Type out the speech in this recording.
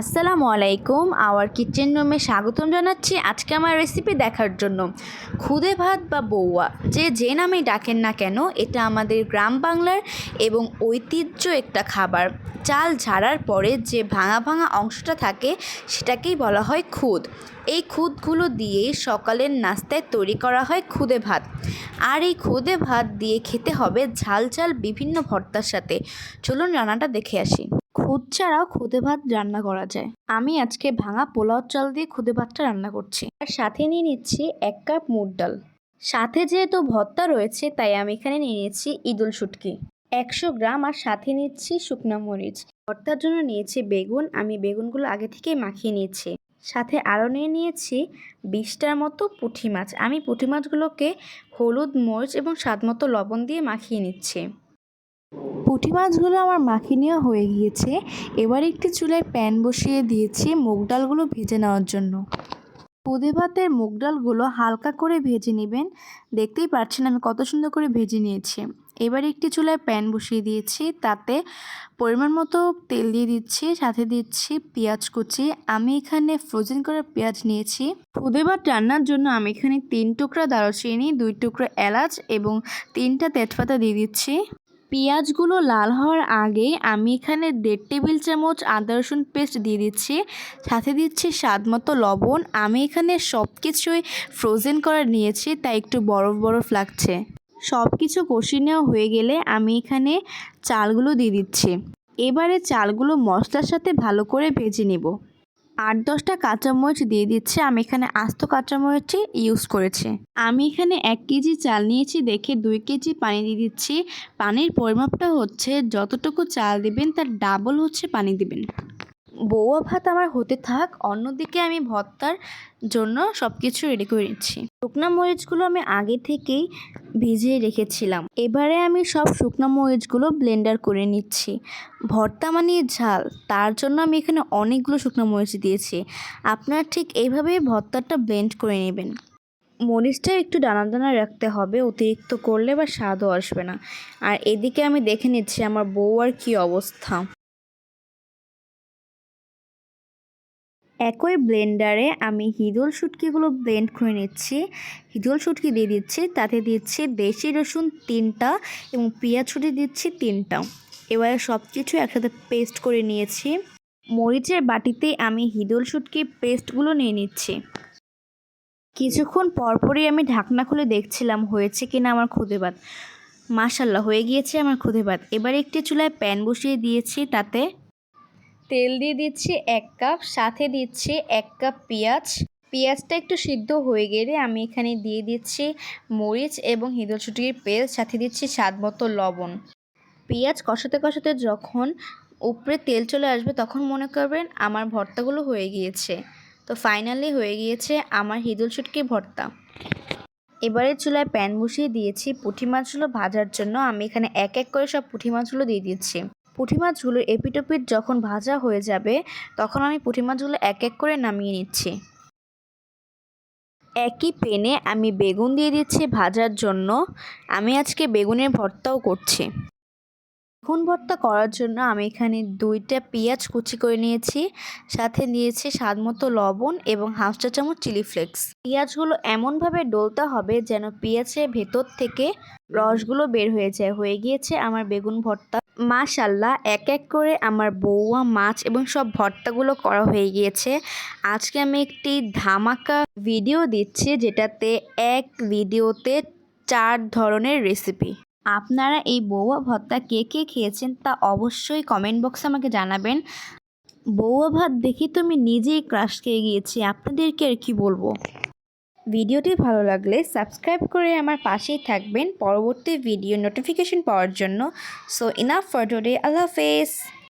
আসসালামু আলাইকুম hour kitchen রুমে স্বাগতম জানাচ্ছি আজকে আমার রেসিপি দেখার জন্য। খুদে ভাত বা বৌয়া যে যে নামেই ডাকেন না কেন, এটা আমাদের গ্রাম বাংলার এবং ঐতিহ্য একটা খাবার। চাল ঝাড়ার পরে যে ভাঙা ভাঙা অংশটা থাকে, সেটাকেই বলা হয় খুদ। এই খুদগুলো দিয়ে সকালের নাস্তায় তৈরি করা হয় খুদে ভাত। আর এই খুদে ভাত দিয়ে খেতে হবে ঝাল ঝাল বিভিন্ন ভর্তার সাথে। চলুন রান্নাটা দেখে আসি। খুদ ছাড়াও খুদে ভাত রান্না করা যায়। আমি আজকে ভাঙা পোলাও চাল দিয়ে খুদে ভাতটা রান্না করছি। আর সাথে নিয়ে নিচ্ছি এক কাপ মুগ ডাল। সাথে যেহেতু ভর্তা রয়েছে, তাই আমি এখানে নিয়ে নিচ্ছি ইদুল শুটকি। একশো গ্রাম আর সাথে নিচ্ছি শুকনো মরিচ। ভর্তার জন্য নিয়েছি বেগুন। আমি বেগুনগুলো আগে থেকেই মাখিয়ে নিয়েছি। সাথে আরও নিয়ে নিয়েছি বিশটার মতো পুঁটি মাছ। আমি পুঁটি মাছগুলোকে হলুদ, মরিচ এবং স্বাদ মতো লবণ দিয়ে মাখিয়ে নিচ্ছি। পুঁটি মাছগুলো আমার মাখিয়ে নেওয়া হয়ে গিয়েছে। এবার একটি চুলায় প্যান বসিয়ে দিয়েছি মুগ ডালগুলো ভেজে নেওয়ার জন্য। খুদে ভাতের মুগ ডালগুলো হালকা করে ভেজে নেবেন। দেখতেই পাচ্ছেন আমি কত সুন্দর করে ভেজে নিয়েছি। এবার একটি চুলায় প্যান বসিয়ে দিয়েছি, তাতে পরিমাণ মতো তেল দিয়ে দিচ্ছি, সাথে দিচ্ছি পেঁয়াজ কুচি। আমি এখানে ফ্রোজেন করা পেঁয়াজ নিয়েছি। খুদে ভাত রান্নার জন্য আমি এখানে তিন টুকরা দারুচিনি, দুই টুকরা এলাচ এবং তিনটা তেজপাতা দিয়ে দিচ্ছি। পেঁয়াজগুলো লাল হওয়ার আগে আমি এখানে দেড় টেবিল চামচ আদা রসুন পেস্ট দিয়ে দিচ্ছি। সাথে দিচ্ছি স্বাদ মতো লবণ। আমি এখানে সব কিছুই ফ্রোজেন করা নিয়েছি, তাই একটু বরফ বরফ লাগছে। সব কিছু কষিয়ে নেওয়া হয়ে গেলে আমি এখানে চালগুলো দিয়ে দিচ্ছি। এবারে চালগুলো মশলার সাথে ভালো করে ভেজে নেব। আট, দশটা কাঁচামরিচ দিয়ে দিচ্ছি। আমি এখানে আস্ত কাঁচামরিচই ইউজ করেছি। আমি এখানে এক কেজি চাল নিয়েছি, দেখে দুই কেজি পানি দিয়ে দিচ্ছি। পানির পরিমাপটা হচ্ছে, যতটুকু চাল দিবেন, তার ডাবল হচ্ছে পানি দিবেন। বৌয়া ভাত আমার হতে থাক, অন্যদিকে আমি ভর্তার জন্য সব কিছু রেডি করে নিচ্ছি। শুকনা মরিচগুলো আমি আগে থেকেই ভিজিয়ে রেখেছিলাম। এবারে আমি সব শুকনো মরিচগুলো ব্লেন্ডার করে নিচ্ছি। ভর্তা মানে ঝাল, তার জন্য আমি এখানে অনেকগুলো শুকনো মরিচ দিয়েছি। আপনারা ঠিক এইভাবেই ভর্তাটা ব্লেন্ড করে নেবেন। মরিচটা একটু দানা দানা রাখতে হবে, অতিরিক্ত করলে বা স্বাদও আসবে না। আর এদিকে আমি দেখে নিচ্ছি আমার বউ আর কী অবস্থা। একই ব্লেন্ডারে আমি হিদল শুটকিগুলো ব্লেন্ড করে নিচ্ছি। হিদল শুটকি দিয়ে দিচ্ছি, তাতে দিচ্ছি দেশি রসুন তিনটা এবং পেঁয়াজ ছুটি দিচ্ছি তিনটা। এবারে সব কিছু একসাথে পেস্ট করে নিয়েছি। মরিচের বাটিতে আমি হিদল শুটকি পেস্টগুলো নিয়ে নিচ্ছি। কিছুক্ষণ পরপরই আমি ঢাকনা খুলে দেখছিলাম, হয়েছে কিনা আমার খুদে ভাত মাশাল্লাহ হয়ে গিয়েছে আমার খুদে ভাত এবার একটি চুলায় প্যান বসিয়ে দিয়েছি, তাতে তেল দিয়ে দিচ্ছি এক কাপ, সাথে দিচ্ছি এক কাপ পেঁয়াজ। পেঁয়াজটা একটু সিদ্ধ হয়ে গেলে আমি এখানে দিয়ে দিচ্ছি মরিচ এবং হিদল ছুটির পেস্ট, সাথে দিচ্ছি স্বাদ মতো লবণ। পেঁয়াজ কষাতে কষাতে যখন উপরে তেল চলে আসবে তখন মনে করবেন আমার ভর্তাগুলো হয়ে গিয়েছে। তো ফাইনালি হয়ে গিয়েছে আমার হিদল ছুটকি ভর্তা। এবারে চুলায় প্যান বসিয়ে দিয়েছি পুঁটি মাছগুলো ভাজার জন্য। আমি এখানে এক এক করে সব পুঁটি মাছগুলো দিয়ে দিচ্ছি। পুঁটি মাছগুলো এপিটোপিট যখন ভাজা হয়ে যাবে, তখন আমি পুঁটি মাছগুলো এক এক করে নামিয়ে নিচ্ছি। একই পেনে আমি বেগুন দিয়ে দিচ্ছি ভাজার জন্য। আমি আজকে বেগুনের ভর্তাও করছি। বেগুন ভর্তা করার জন্য আমি এখানে দুইটা পেঁয়াজ কুচি করে নিয়েছি, সাথে নিয়েছি স্বাদ মতো লবণ এবং হাফ চা চামচ চিলি ফ্লেক্স। পেঁয়াজগুলো এমনভাবে ডলতে হবে যেন পেঁয়াজের ভেতর থেকে রসগুলো বের হয়ে যায়। হয়ে গিয়েছে আমার বেগুন ভর্তা। মাশাল্লাহ, এক এক করে আমার বৌয়া মাছ এবং সব ভর্তাগুলো করা হয়ে গিয়েছে। আজকে আমি একটি ধামাকা ভিডিও দিচ্ছি, যেটাতে এক ভিডিওতে চার ধরনের রেসিপি আপনারা এই বৌয়া ভর্তা কে কে খেয়েছেন তা অবশ্যই কমেন্ট বক্সে আমাকে জানাবেন। বৌয়া ভাত দেখে তো আমি নিজেই ক্রাশ খেয়ে গিয়েছি, আপনাদেরকে আর কি বলব? ভিডিওটি ভালো লাগলে সাবস্ক্রাইব করে আমার পাশেই থাকবেন। পরবর্তী ভিডিও নোটিফিকেশন পাওয়ার জন্য। সো ইনাফ ফর টুডে আল্লাহ হাফেজ।